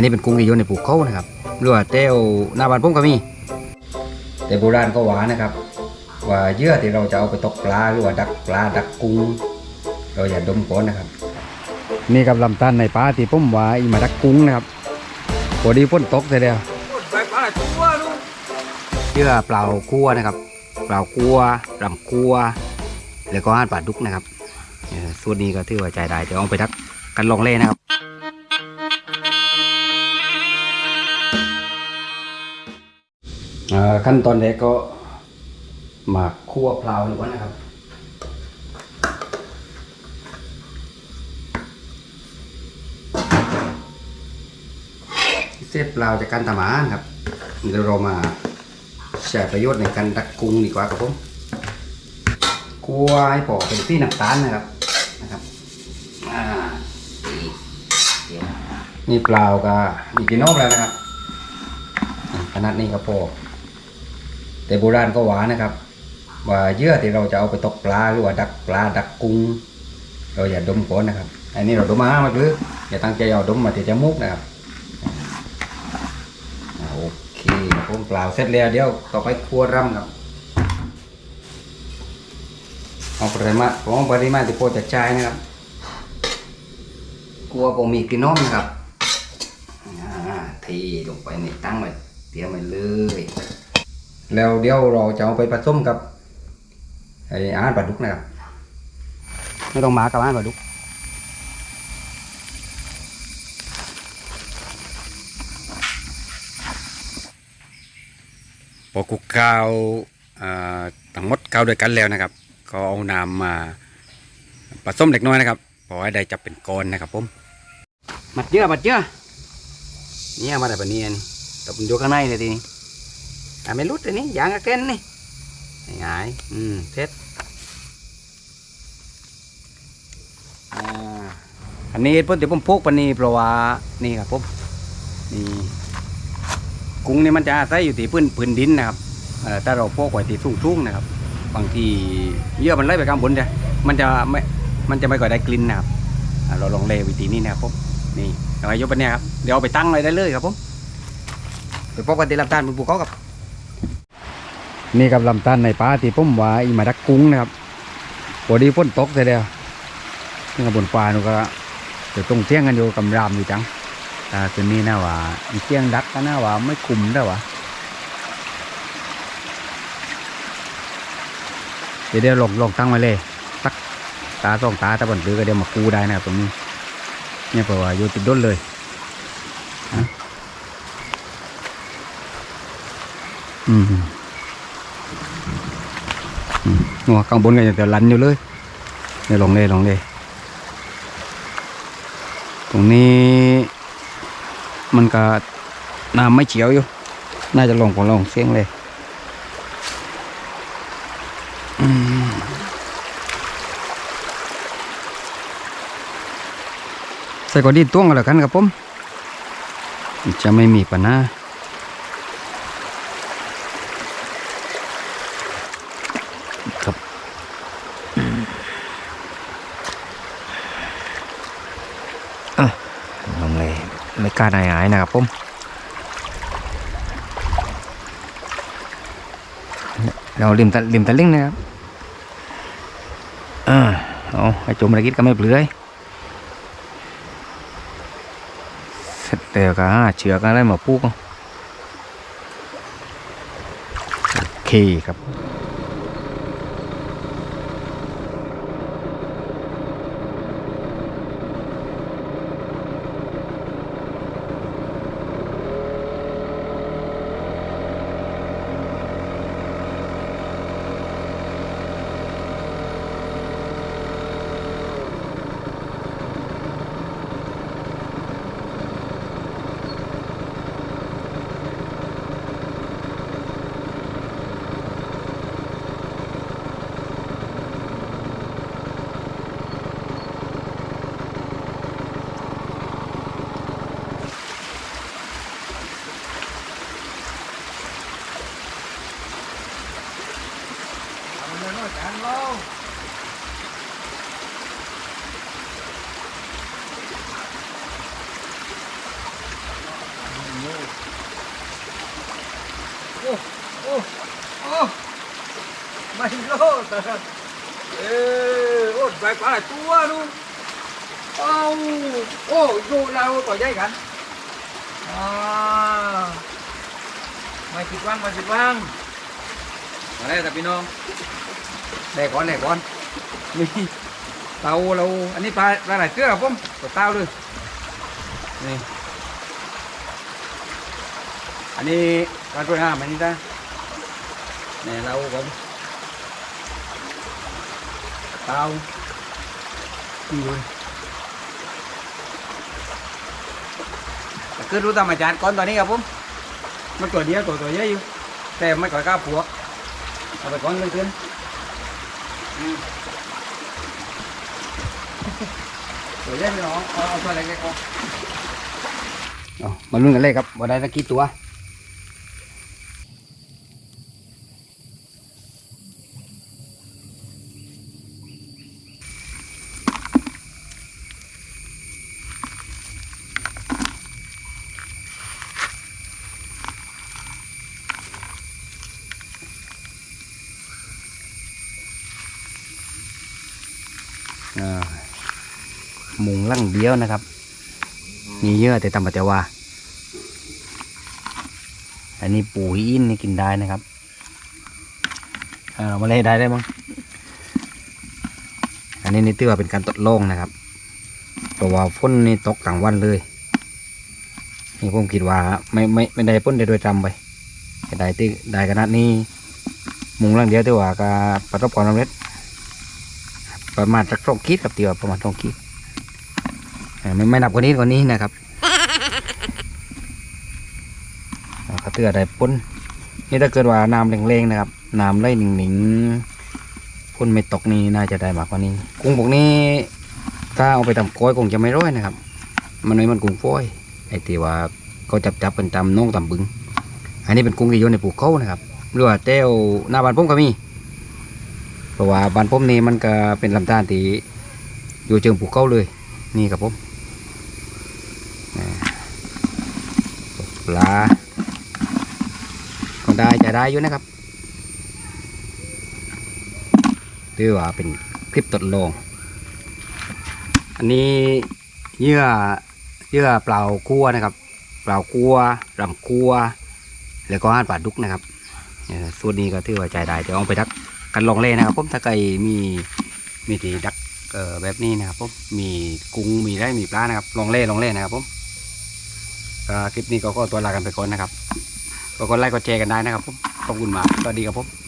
นนี้เป็นกุ้งที่อยู่ในภูเขานะครับหรือว่าเต้วหน้าบ้านผมก็มี แต่โบราณก็หวานนะครับ ว่าเยื่อที่เราจะเอาไปตกปลาหรือว่าดักปลาดักกุ้งเราอย่าดมก่อนนะครับ นี่กับลำตันในปลาที่ผมว่าอีมาดักกุ้งนะครับพอดีฝนตกเสียแล้วไปปลาตัวเยื่อเปล่าคั่วนะครับ เปล่าคั่วลำคั่วแล้วก็อาหารปลาดุกนะครับส่วนนี้ก็ถือว่าใจได้เดี๋ยวเอาไปดักกันลองเล่นะครับ ขั้นตอนแรกก็หมักคั่วเปล่าหรือว่านะครับเส้นเปล่าจากการทำอาหารครับเดี๋ยวเรามาใช้ประโยชน์ในการดักกุ้งดีกว่าครับผมคั่วให้พอเป็นที่น้ำตาลนะครับนะครับนี่เปล่ากับมีกี่นอกแล้วนะครับขนาดนี้ก็พอ แต่โบราณก็หวานนะครับ ว่าเยื่อที่เราจะเอาไปตกปลาหรือว่าดักปลาดักกุ้งเราอย่าดมก่อนนะครับ อันนี้เราดมมามาหรืออย่าตั้งใจเอาดมมาที่จมูกนะครับโอเคครับผมเปล่าเสร็จแล้วเดี๋ยวต่อไปคั่วร่ำครับเอาปริมาณของปริมาณที่พอจะใช้นะครับคั่วผมมีกลิ่นน้อมนะครับเทีลงไปในตั้งไว้เตรียมไว้เลย แล้วเดี๋ยวเราจะเอาไปผสมกับไออาหารปลาดุกนะครับ ไม่ต้องมากับอาหารปลาดุก พอกุกกาวทั้งหมดกาวด้วยกันแล้วนะครับ ก็เอาน้ำมาผสมเล็กน้อยนะครับพอให้ได้จับเป็นก้อนนะครับผมมัดเยอะมัดเยอะเนี่ยมาได้ปะเนียนแต่มันอยู่ข้างในเลยทีนี้อะ ไม่รุดเลยนี่ยางกระเก้นนี่ง่ายๆอืมเท็ดอ่าอันนี้เพิ่นเดี๋ยวผมพกปนีเพราะว่านี่ครับผมนี่กุ้งนี่มันจะอาศัยอยู่ที่พื้นพื้นดินนะครับเอ่อถ้าเราพกไว้ที่สูงๆนะครับ บางทีเยื่อมันไหลไปข้างบนจ้ะมันจะไม่มันจะไม่ก่อได้กลิ่นนะครับเราลองเลวิธีนี้นะครับผมนี่เอาไว้ยกไปเนี่ยครับเดี๋ยวเอาไปตั้งเลยได้เลยครับผมไปพกกันที่ลำตาลบนภูเขาครับ นี่กับลำตันในป่าที่ผมว่าอีมาดักกุ้งนะครับพอดีฝนตกเสียวนี่กับบนฟ้านูก็เดี๋ยวตรงเที่ยงกันอยู่กำรามอยู่จังต่คืนนี้นะว่าอีเที่ยงดักก็นะว่าไม่คุมได้วะเดี๋ยวเดี๋ยวลงลงตั้งไว้เลยสักตาสองตาตะบนตือก็เดี๋ยวมากูได้นะครับตรงนี้เนี่ยเพราะว่าอยู่ติดด้นเลยอืม งัวข้างบนก็ยังแต่ลันอยู่เลยเนี่ยลงเลยลงเลยตรงนี้มันก็น้ำไม่เฉียวอยู่ น่าจะลงของลงเสียงเลยใส่กอดีต้วงกันแล้วกันครับผม จะไม่มีปัญหา ครับ อะลงเลยไม่กล้าหายหายนะครับผมเราริมตะริมตะลิงนะครับอ่าเอาไอ้จมอะกิดก็ไม่เปลือยเสร็จแล้วก็เชือกอะไรมาพูกโอเคครับ เออโอ้ยไปปลาตัวดูเอาโอ้ดูเราต่อใหญ่กันอ่าม่ผิดหวังม่ผิดหวังมาได้แต่พี่น้องแดกก่อนแดกก่อนนี่เตาเราอันนี้ปลาปลาไหลเกลือครับผมตัวเต้าเลยนี่อันนี้ปลาตัวห้ามันนี่จ้าเนี่ยเราผม เตาดีเลยแต่คือรู้ตามอาจารย์ก่อนตอนนี้ครับผมมันตัวเดียวตัวตัวเยอะอยู่ แต่ไม่ก่อยกล้าผัวเอาไปก่อนเพื่อนๆเดี๋ยวแยกไปน้องเอาเอาตัวเล็กๆออกเอามาลุ้นกันเลยครับว่าได้สักกี่ตัว มุงลั่งเดียวนะครับ มีเยอะแต่ตำปัจจว่าอันนี้ปูหินนี่กินได้นะครับเออมาเลยได้ได้มั้งอันนี้นี่ถือว่าเป็นการทดลงนะครับเพราะว่าฝนนี่ตกกลางวันเลยนี่ผมคิดว่าไม่ไม่ไม่ได้พ้นได้โดยจำไปได้ที่ได้ขนาดนี้มุงล่างเดียวแต่ว่าก็ประสบความสำเร็จประมาณสักสองขีดครับเดียวประมาณสองขีด ไม่ไม่นับกว่านี้กว่านี้นะครับอ่าเตือได้พ้นนี่ถ้าเกิดว่าน้ำแรงๆนะครับน้ำไหลหนิงๆพ้นไม่ตกนี่น่าจะได้มากกว่านี้ กุ้งพวกนี้ ถ้าเอาไปทำก้อยคงจะไม่ร้อยนะครับ มันไม่มันกุ้งฝอยไอ้ที่ว่าเขาจับจับเป็นตำน้องตำบึง อันนี้เป็นกุ้งที่อยู่ในภูเขานะครับหรือว่าเต้วหน้าบ้านผมก็มี เพราะว่าบ้านผมนี่มันก็เป็นลำธารที่อยู่เชิงภูเขาเลย นี่ครับผมอ่าป ลาก็ได้จะได้อยู่นะครับถือว่าเป็นคลิปทดลองอันนี้เยื่อเยื่อเปล่าคั่วนะครับ เปล่าคั่วรำคั่วแล้วก็อาหารปลาดุกนะครับส่วนนี้ก็ถือว่าใจได้เดี๋ยวเอาไปดักกันลองเล่นนะครับผมถ้าใครมีมีที่ดักแบบนี้นะครับผมมีกุ้งมีได้มีปลานะครับลองเล่นลองเล่นนะครับผม คลิปนี้ก็ขอตัวลากันไปก่อนนะครับก็กดไลค์กดแชร์กันได้นะครับผมขอบคุณมากสวัสดีครับผม